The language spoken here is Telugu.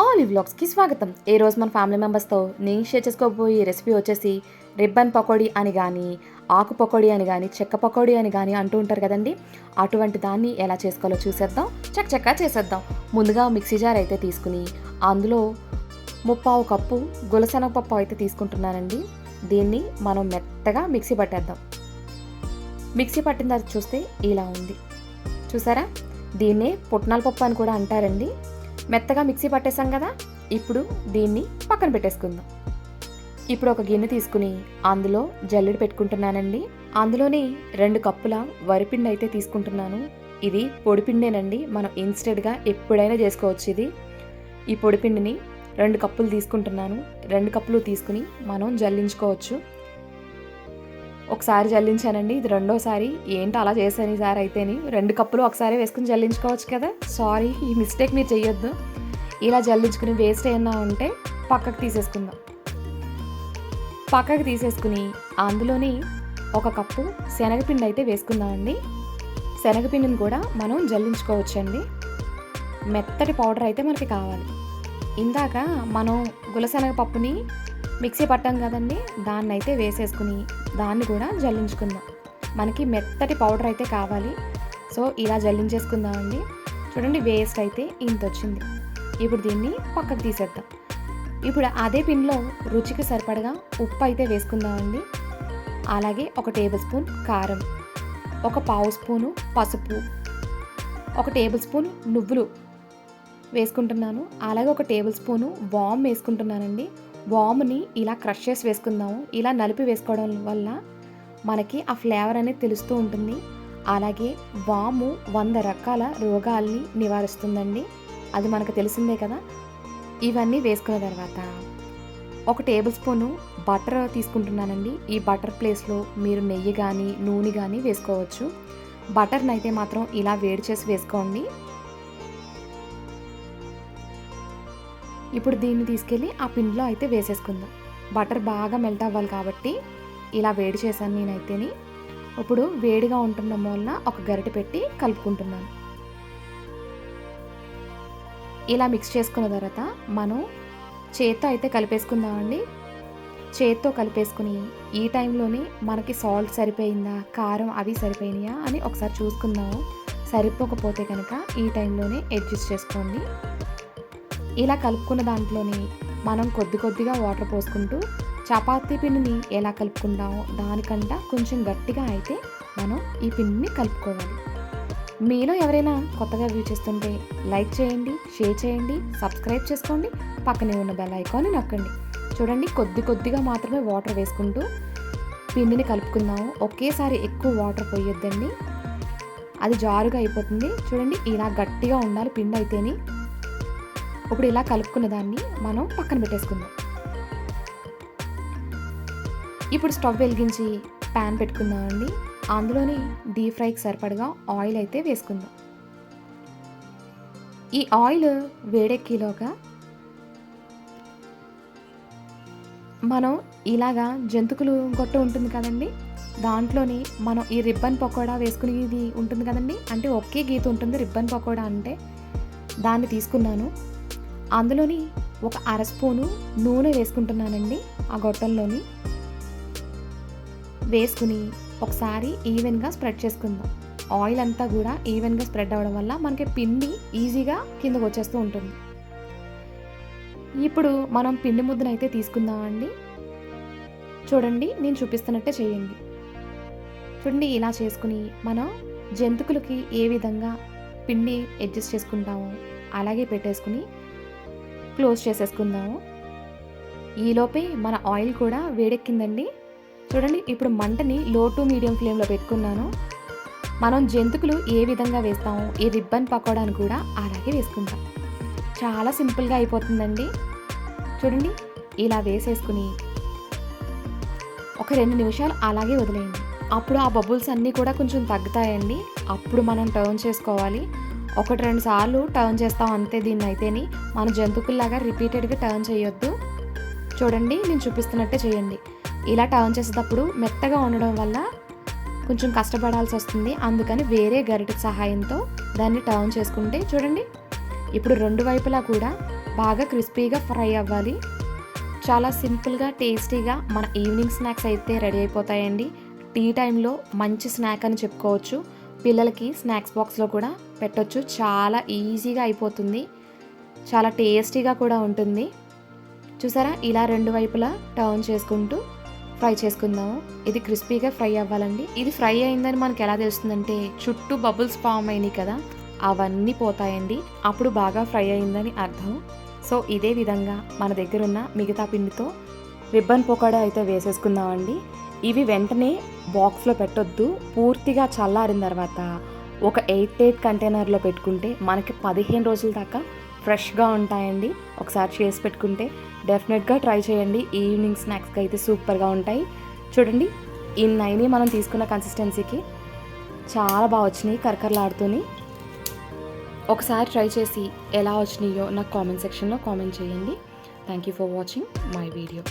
ఆలివ్ వ్లాగ్స్కి స్వాగతం. ఈ రోజు మన ఫ్యామిలీ మెంబర్స్తో నేను షేర్ చేసుకోబోయే రెసిపీ వచ్చేసి రిబ్బన్ పకోడీ అని కానీ ఆకు పకోడీ అని కానీ చెక్క పకోడీ అని కానీ అంటూ ఉంటారు కదండి. అటువంటి దాన్ని ఎలా చేసుకోవాలో చూసేద్దాం. చక్కచక్కా చేసేద్దాం. ముందుగా మిక్సీ జార్ అయితే తీసుకుని అందులో ముప్పావు కప్పు గులసెనగపప్పు అయితే తీసుకుంటున్నానండి. దీన్ని మనం మెత్తగా మిక్సీ పట్టేద్దాం. మిక్సీ పట్టిన తర్వాత చూస్తే ఇలా ఉంది. చూసారా? దీన్నే పుట్నాల పప్పు అని కూడా అంటారండి. మెత్తగా మిక్సీ పట్టేసాం కదా ఇప్పుడు దీన్ని పక్కన పెట్టేసుకుందాం. ఇప్పుడు ఒక గిన్నె తీసుకుని అందులో జల్లెడ పెట్టుకుంటున్నానండి. అందులోని రెండు కప్పుల వరిపిండి అయితే తీసుకుంటున్నాను. ఇది పొడిపిండేనండి మనం ఇన్స్టెంట్గా ఎప్పుడైనా చేసుకోవచ్చు ఇది. ఈ పొడిపిండిని రెండు కప్పులు తీసుకుంటున్నాను. రెండు కప్పులు తీసుకుని మనం జల్లించుకోవచ్చు. ఒకసారి జల్లించానండి. ఇది రెండోసారి. ఏంటి అలా చేశాను ఈసారి అయితేని? రెండు కప్పులు ఒకసారి వేసుకుని జల్లించుకోవచ్చు కదా? సారీ ఈ మిస్టేక్ మీరు చేయొద్దు ఇలా జల్లించుకుని వేస్ట్ ఏమన్నా ఉంటే పక్కకు తీసేసుకుందాం. పక్కకు తీసేసుకుని అందులోని ఒక కప్పు శనగపిండి అయితే వేసుకుందామండి. శనగపిండిని కూడా మనం జల్లించుకోవచ్చండి. మెత్తటి పౌడర్ అయితే మనకి కావాలి. ఇందాక మనం గులశనగ పప్పుని మిక్సీ పట్టాం కదండి దాన్ని అయితే వేసేసుకుని దాన్ని కూడా జల్లించుకుందాం. మనకి మెత్తటి పౌడర్ అయితే కావాలి. సో ఇలా జల్లించేసుకుందామండి. చూడండి వేస్ట్ అయితే ఇంత వచ్చింది ఇప్పుడు దీన్ని పక్కకు తీసేద్దాం. ఇప్పుడు అదే పిన్లో రుచికి సరిపడగా ఉప్పు అయితే వేసుకుందామండి. అలాగే ఒక టేబుల్ స్పూన్ కారం ఒక పావు స్పూను పసుపు ఒక టేబుల్ స్పూన్ నువ్వులు వేసుకుంటున్నాను. అలాగే ఒక టేబుల్ స్పూను వామ్ వేసుకుంటున్నానండి. వామ్ని ఇలా క్రష్ చేసి వేసుకుందాము ఇలా నలిపి వేసుకోవడం వల్ల మనకి ఆ ఫ్లేవర్ అనేది తెలుస్తూ ఉంటుంది. అలాగే వాము వంద రకాల రోగాల్ని నివారిస్తుందండి. అది మనకు తెలిసిందే కదా. ఇవన్నీ వేసుకున్న తర్వాత ఒక టేబుల్ స్పూను బటర్ తీసుకుంటున్నానండి. ఈ బటర్ ప్లేస్లో మీరు నెయ్యి కానీ నూనె కానీ వేసుకోవచ్చు. బటర్ని అయితే మాత్రం ఇలా వేడి చేసి వేసుకోండి. ఇప్పుడు దీన్ని తీసుకెళ్ళి ఆ పిండిలో అయితే వేసేసుకుందాం. బటర్ బాగా మెల్ట్ అవ్వాలి కాబట్టి ఇలా వేడి చేశాను నేనైతేని. ఇప్పుడు వేడిగా ఉంటున్న వలన ఒక గరిటె పెట్టి కలుపుకుంటున్నాను. ఇలా మిక్స్ చేసుకున్న తర్వాత మనం చేత్తో అయితే కలిపేసుకుందామండి. చేత్తో కలిపేసుకుని ఈ టైంలోనే మనకి సాల్ట్ సరిపోయిందా కారం అవి సరిపోయినాయా అని ఒకసారి చూసుకుందాము. సరిపోకపోతే కనుక ఈ టైంలోనే అడ్జస్ట్ చేసుకోండి. ఇలా కలుపుకున్న దాంట్లోని మనం కొద్ది కొద్దిగా వాటర్ పోసుకుంటూ చపాతీ పిండిని ఎలా కలుపుకుంటామో దానికంట కొంచెం గట్టిగా అయితే మనం ఈ పిండిని కలుపుకోవాలి. మీలో ఎవరైనా కొత్తగా వ్యూ చేస్తుంటే లైక్ చేయండి షేర్ చేయండి సబ్స్క్రైబ్ చేసుకోండి పక్కనే ఉన్న బెల్ ఐకాన్ని నొక్కండి. చూడండి కొద్ది కొద్దిగా మాత్రమే వాటర్ వేసుకుంటూ పిండిని కలుపుకుందాము. ఒకేసారి ఎక్కువ వాటర్ పోయొద్దండి. అది జారుగా అయిపోతుంది. చూడండి ఇలా గట్టిగా ఉండాలి పిండి అయితేనే. ఇప్పుడు ఇలా కలుపుకున్న దాన్ని మనం పక్కన పెట్టేసుకుందాం. ఇప్పుడు స్టవ్ వెలిగించి ప్యాన్ పెట్టుకుందామండి అందులోని డీప్ ఫ్రైకి సరిపడగా ఆయిల్ అయితే వేసుకుందాం. ఈ ఆయిల్ వేడెక్కిలోగా మనం ఇలాగా జంతుకులు గొట్ట ఉంటుంది కదండి. దాంట్లోని మనం ఈ రిబ్బన్ పకోడా వేసుకునేది ఉంటుంది కదండి. అంటే ఒకే గీత ఉంటుంది రిబ్బన్ పకోడా అంటే దాన్ని తీసుకున్నాను. అందులోని ఒక అర స్పూను నూనె వేసుకుంటున్నానండి ఆ గొట్టంలోని. వేసుకుని ఒకసారి ఈవెన్గా స్ప్రెడ్ చేసుకుందాం. ఆయిల్ అంతా కూడా ఈవెన్గా స్ప్రెడ్ అవ్వడం వల్ల మనకి పిండి ఈజీగా కిందకు వచ్చేస్తూ ఉంటుంది. ఇప్పుడు మనం పిండి ముద్దనైతే తీసుకుందామండి. చూడండి నేను చూపిస్తున్నట్టే చేయండి. చూడండి ఇలా చేసుకుని మనం జంతుకులకి ఏ విధంగా పిండి అడ్జస్ట్ చేసుకుంటామో అలాగే పెట్టేసుకుని క్లోజ్ చేసేసుకుందాము. ఈలోపే మన ఆయిల్ కూడా వేడెక్కిందండి. చూడండి ఇప్పుడు మంటని లో టు మీడియం ఫ్లేమ్లో పెట్టుకున్నాను. మనం జంతుకులు ఏ విధంగా వేస్తామో ఈ రిబ్బన్ పకోడాను కూడా అలాగే వేసుకుంటాం. చాలా సింపుల్గా అయిపోతుందండి. చూడండి ఇలా వేసేసుకుని ఒక రెండు నిమిషాలు అలాగే వదిలేయండి. అప్పుడు ఆ బబుల్స్ అన్నీ కూడా కొంచెం తగ్గుతాయండి. అప్పుడు మనం టర్న్ చేసుకోవాలి. ఒకటి రెండు సార్లు టర్న్ చేస్తాం అంతే దీన్ని అయితేని మన జంతుకుల్లాగా రిపీటెడ్గా టర్న్ చేయొద్దు. చూడండి నేను చూపిస్తున్నట్టే చేయండి. ఇలా టర్న్ చేసేటప్పుడు మెత్తగా ఉండడం వల్ల కొంచెం కష్టపడాల్సి వస్తుంది. అందుకని వేరే గరిటె సహాయంతో దాన్ని టర్న్ చేసుకుంటే చూడండి. ఇప్పుడు రెండు వైపులా కూడా బాగా క్రిస్పీగా ఫ్రై అవ్వాలి. చాలా సింపుల్గా టేస్టీగా మన ఈవినింగ్ స్నాక్స్ అయితే రెడీ అయిపోతాయండి. టీ టైంలో మంచి స్నాక్ అని చెప్పుకోవచ్చు. పిల్లలకి స్నాక్స్ బాక్స్లో కూడా పెట్టొచ్చు. చాలా ఈజీగా అయిపోతుంది. చాలా టేస్టీగా కూడా ఉంటుంది. చూసారా? ఇలా రెండు వైపులా టర్న్ చేసుకుంటూ ఫ్రై చేసుకుందాము. ఇది క్రిస్పీగా ఫ్రై అవ్వాలండి. ఇది ఫ్రై అయిందని మనకు ఎలా తెలుస్తుందంటే చుట్టూ బబుల్స్ ఫామ్ అయినాయి కదా అవన్నీ పోతాయండి. అప్పుడు బాగా ఫ్రై అయిందని అర్థం. సో ఇదే విధంగా మన దగ్గర ఉన్న మిగతా పిండితో రిబ్బన్ పకోడా అయితే వేసేసుకుందామండి. ఇవి వెంటనే బాక్స్లో పెట్టొద్దు. పూర్తిగా చల్లారిన తర్వాత ఒక ఎయిట్ ఎయిట్ కంటైనర్లో పెట్టుకుంటే మనకి పదిహేను రోజుల దాకా ఫ్రెష్గా ఉంటాయండి. ఒకసారి చేసి పెట్టుకుంటే డెఫినెట్గా ట్రై చేయండి. ఈవినింగ్ స్నాక్స్కి అయితే సూపర్గా ఉంటాయి. చూడండి ఈ నైని మనం తీసుకున్న కన్సిస్టెన్సీకి చాలా బాగా వచ్చినాయి కరకరలాడుతూని. ఒకసారి ట్రై చేసి ఎలా వచ్చినాయో నాకు కామెంట్ సెక్షన్లో కామెంట్ చేయండి. Thank you for watching my video